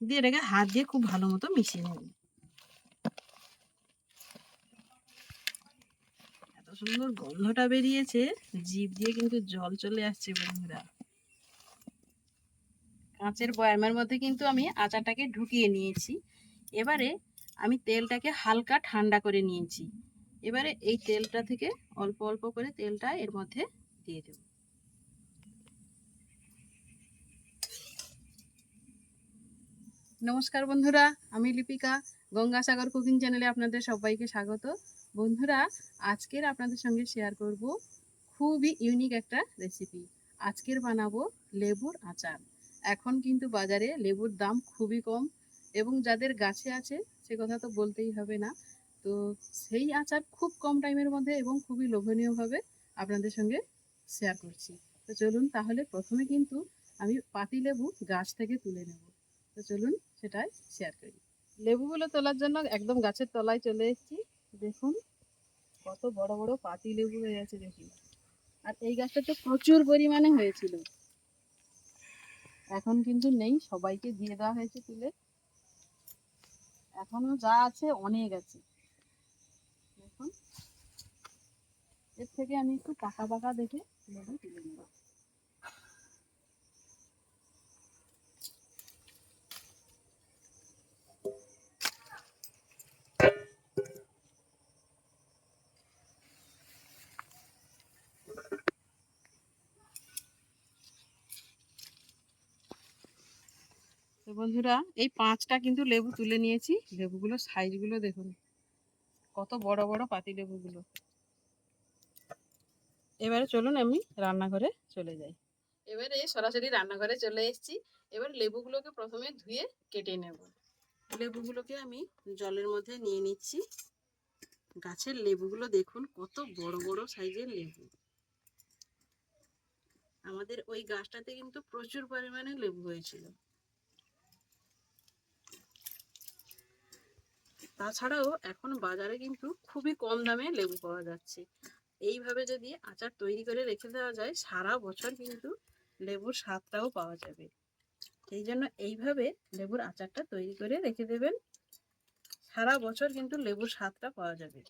দিয়ে এটাকে হাত দিয়ে খুব ভালো মতো মিশিয়ে নেব। এত সুন্দর গন্ধটা বেরিয়েছে, জিভ দিয়ে কিন্তু জল চলে আসছে বন্ধুরা। কাঁচের বয়ামের মধ্যে কিন্তু আমি আচারটাকে ঢুকিয়ে নিয়েছি। এবারে আমি তেলটাকে হালকা ঠান্ডা করে নিয়েছি। এবারে এই তেলটা থেকে অল্প অল্প করে তেলটা এর মধ্যে দিয়ে দেব। নমস্কার বন্ধুরা, আমি লিপিকা গঙ্গাসাগর কুকিং চ্যানেলে আপনাদের সবাইকে স্বাগত। বন্ধুরা, আজকের আপনাদের সঙ্গে শেয়ার করব খুবই ইউনিক একটা রেসিপি আজকের বানাবো লেবুর আচার। এখন কিন্তু বাজারে লেবুর দাম খুবই কম এবং যাদের গাছে আছে, সে কথা তো বলতেই হবে না। তো সেই আচার খুব কম টাইমের মধ্যে এবং খুবই লোভনীয়ভাবে আপনাদের সঙ্গে শেয়ার করছি। তো চলুন তাহলে প্রথমে কিন্তু আমি পাতি লেবু গাছ থেকে তুলে নেব। তো চলুন সেটাই শেয়ার করি। লেবুগুলো তোলার জন্য একদম গাছের তলায় চলে এসেছি। দেখুন, কত বড় বড় পাতি লেবু হয়ে গেছে, দেখুন। আর এই গাছটা তো প্রচুর পরিমাণে হয়েছিল। এখন কিন্তু নেই, সবাইকে দিয়ে দেওয়া হয়েছে তুলে। এখনও যা আছে, অনেক আছে। দেখুন। এর থেকে আমি একটু পাকা পাকা দেখে লেবু তুলে নেব। বন্ধুরা, এই পাঁচটা কিন্তু লেবু তুলে নিয়েছি। লেবুগুলোর সাইজগুলো দেখুন। কত বড় বড় পাতি লেবুগুলো। এবারে চলুন আমি রান্নাঘরে চলে যাই। এবারে সরাসরি রান্নাঘরে চলে এসেছি। এবার লেবুগুলোকে প্রথমে ধুয়ে কেটে নেব। লেবুগুলোকে আমি জলের মধ্যে নিয়ে নিচ্ছি। গাছের লেবুগুলো দেখুন, কত বড় বড় সাইজের লেবু। আমাদের ওই গাছটাতে কিন্তু প্রচুর পরিমাণে লেবু হয়েছিল। তাছাড়াও এখন বাজারে কিন্তু খুবই কম দামে লেবু পাওয়া যাচ্ছে। এইভাবে যদি আচার তৈরি করে রেখে দেওয়া যায়, সারা বছর কিন্তু লেবুর স্বাদটাও পাওয়া যাবে। সেই জন্য এইভাবে লেবুর আচারটা তৈরি করে রেখে দেবেন। সারা বছর কিন্তু লেবুর স্বাদটা পাওয়া যাবে।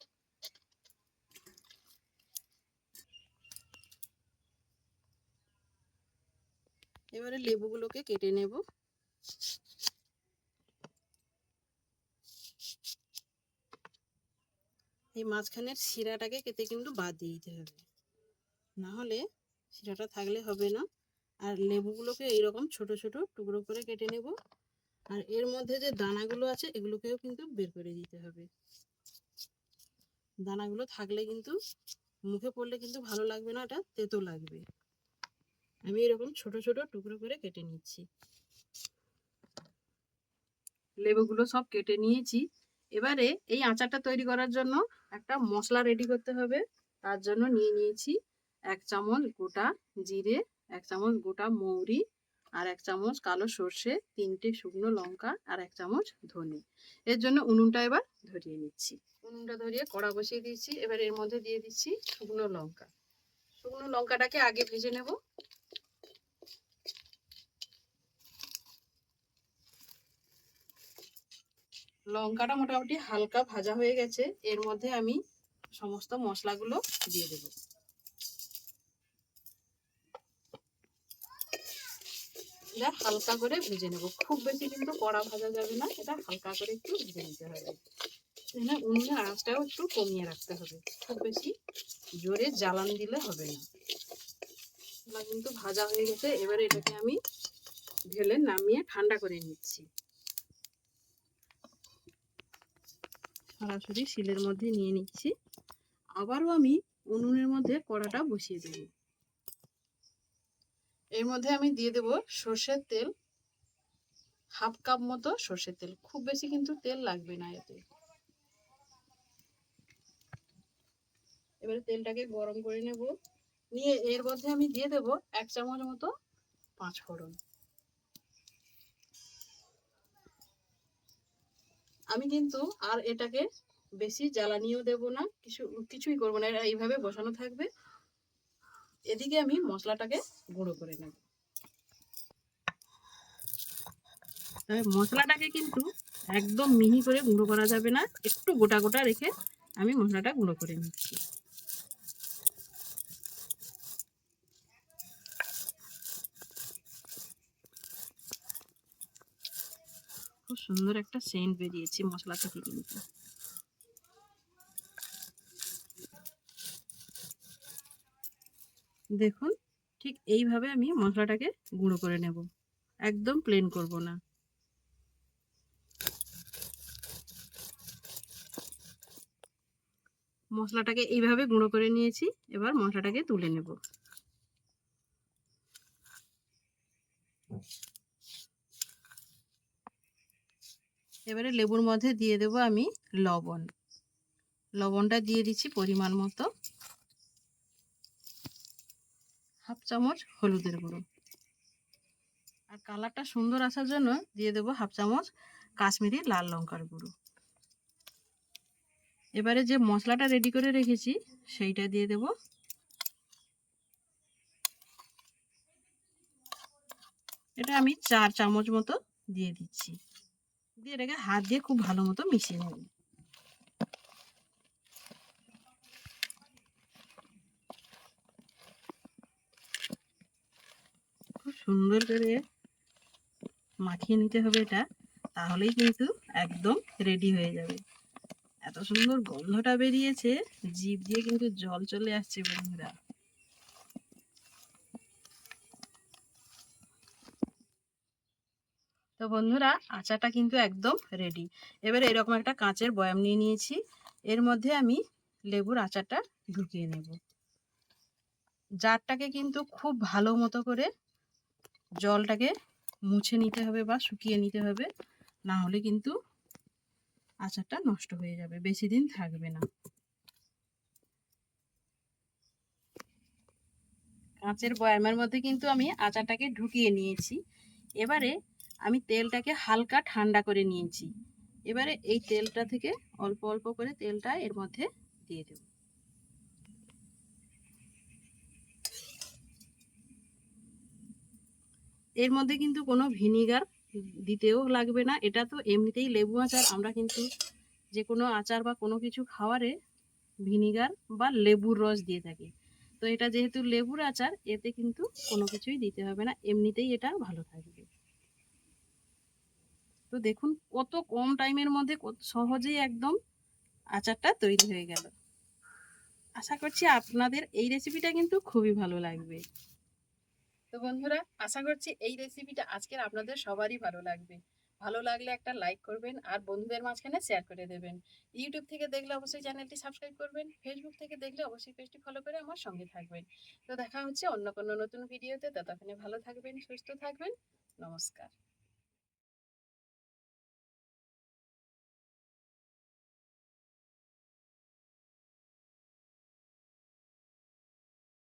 এবারে লেবুগুলোকে কেটে নেব। এই মাঝখানের শিরাটাকে কেটে কিন্তু বাদ দিয়ে দিতে হবে। না হলে শিরাটা থাকলে হবে না। আর লেবুগুলোকে এইরকম ছোট ছোট টুকরো করে কেটে নেব। আর এর মধ্যে যে দানাগুলো আছে, এগুলোকেও কিন্তু বের করে দিতে হবে। দানাগুলো থাকলে কিন্তু মুখে পড়লে কিন্তু ভালো লাগবে না এটা তেতো লাগবে। আমি এরকম ছোট ছোট টুকরো করে কেটে নিচ্ছি। লেবুগুলো সব কেটে নিয়েছি। এবারে এই আচারটা তৈরি করার জন্য একটা মশলা রেডি করতে হবে। তার জন্য নিয়ে নিয়েছি এক চামচ গোটা জিরে, এক চামচ গোটা মৌরি আর এক চামচ কালো সর্ষে, তিনটে শুকনো লঙ্কা আর এক চামচ ধনে। এর জন্য উনুনটা এবার ধরিয়ে নিচ্ছি। উনুনটা ধরিয়ে কড়া বসিয়ে দিয়েছি। এবার এর মধ্যে দিয়ে দিচ্ছি শুকনো লঙ্কা। শুকনো লঙ্কাটাকে আগে ভেজে নেব। লঙ্কাটা মোটামুটি হালকা ভাজা হয়ে গেছে, এর মধ্যে আমি সমস্ত মশলাগুলো দিয়ে দেব। এটা হালকা করে ভেজে নেব। খুব বেশি কিন্তু কড়া ভাজা যাবে না, এটা হালকা করে একটু ভেজে নিতে হবে। উনুনের আঁচটাও একটু কমিয়ে রাখতে হবে। খুব বেশি জোরে জ্বালান দিলে হবে না। কিন্তু ভাজা হয়ে গেছে, এবারে এটাকে আমি ঢেলে নামিয়ে ঠান্ডা করে নিচ্ছি। সরাসরি শিলের মধ্যে নিয়ে নিচ্ছি। আবারও আমি উনুনের মধ্যে কড়াটা বসিয়ে দেব। এর মধ্যে আমি দিয়ে দেব সর্ষের তেল। হাফ কাপ মতো সর্ষের তেল। খুব বেশি কিন্তু তেল লাগবে না এতে। এবারে তেলটাকে গরম করে নেব। নিয়ে এর মধ্যে আমি দিয়ে দেব এক চামচ মতো পাঁচ ফোড়ন আমি কিন্তু আর এটাকে বেশি জ্বালানিও দেব না, কিছু, কিছুই করব না এটা এইভাবে বসানো থাকবে। এদিকে আমি মশলাটাকে গুঁড়ো করে নেব। তবে মশলাটাকে কিন্তু একদম মিহি করে গুঁড়ো করা যাবে না, একটু গোটা গোটা রেখে আমি মশলাটা গুঁড়ো করে নিচ্ছি। খুব সুন্দর একটা সেন্ট বেরিয়েছে মশলা থেকে কিন্তু। দেখুন, ঠিক এইভাবে আমি মশলাটাকে গুঁড়ো করে নেব। একদম প্লেন করব না। মশলাটাকে এইভাবে গুঁড়ো করে নিয়েছি, এবার মশলাটাকে তুলে নেব। এবারে লেবুর মধ্যে দিয়ে দেব আমি লবণ। লবণটা দিয়ে দিচ্ছি পরিমাণ মতো। হাফ চামচ হলুদের গুঁড়ো। আর কালারটা সুন্দর আসার জন্য দিয়ে দেব হাফ চামচ কাশ্মীরি লাল লঙ্কার গুঁড়ো। এবারে যে মশলাটা রেডি করে রেখেছি, সেইটা দিয়ে দেব। এটা আমি চার চামচ মতো দিয়ে দিচ্ছি। দিয়ে এটাকে হাত দিয়ে খুব ভালো মতো মিশিয়ে নেব। খুব সুন্দর করে মাখিয়ে নিতে হবে এটা, তাহলেই কিন্তু একদম রেডি হয়ে যাবে। এত সুন্দর গন্ধটা বেরিয়েছে, জিভ দিয়ে কিন্তু জল চলে আসছে বন্ধুরা। বন্ধুরা আচারটা কিন্তু একদম রেডি এবারে এরকম একটা কাঁচের বয়াম নিয়ে নিয়েছি। এর মধ্যে আমি লেবুর আচারটা ঢুকিয়ে নেব। জারটাকে কিন্তু খুব ভালো মতো করে জলটাকে মুছে নিতে হবে বা শুকিয়ে নিতে হবে, না হলে কিন্তু আচারটা নষ্ট হয়ে যাবে, বেশি দিন থাকবে না। কাঁচের বয়ামের মধ্যে কিন্তু আমি আচারটাকে ঢুকিয়ে নিয়েছি। এবারে আমি তেলটাকে হালকা ঠান্ডা করে নিয়েছি। এবারে এই তেলটা থেকে অল্প অল্প করে তেলটা এর মধ্যে দিয়ে দেব। এর মধ্যে কিন্তু কোনো ভিনিগার দিতেও লাগবে না। এটা তো এমনিতেই লেবু আচার। আমরা কিন্তু যে কোনো আচার বা কোনো কিছু খাওয়ারে ভিনিগার বা লেবুর রস দিয়ে থাকি। তো এটা যেহেতু লেবুর আচার, এতে কিন্তু কোনো কিছুই দিতে হবে না। এমনিতেই এটা ভালো থাকবে তো দেখুন কত কম টাইমের মধ্যে সহজেই একদম আচারটা তৈরি হয়ে গেল। আশা করছি আপনাদের এই রেসিপিটা কিন্তু খুবই ভালো লাগবে। তো বন্ধুরা, আশা করছি এই রেসিপিটা আজকের আপনাদের সবারই ভালো লাগবে। ভালো লাগলে একটা লাইক করবেন আর বন্ধুদের মাঝখানে শেয়ার করে দেবেন। ইউটিউব থেকে দেখলে অবশ্যই চ্যানেলটি সাবস্ক্রাইব করবেন ফেসবুক থেকে দেখলে অবশ্যই পেজটি ফলো করে আমার সঙ্গে থাকবেন। তো দেখা হচ্ছে অন্য কোনো নতুন ভিডিওতে ততক্ষণে ভালো থাকবেন, সুস্থ থাকবেন, নমস্কার।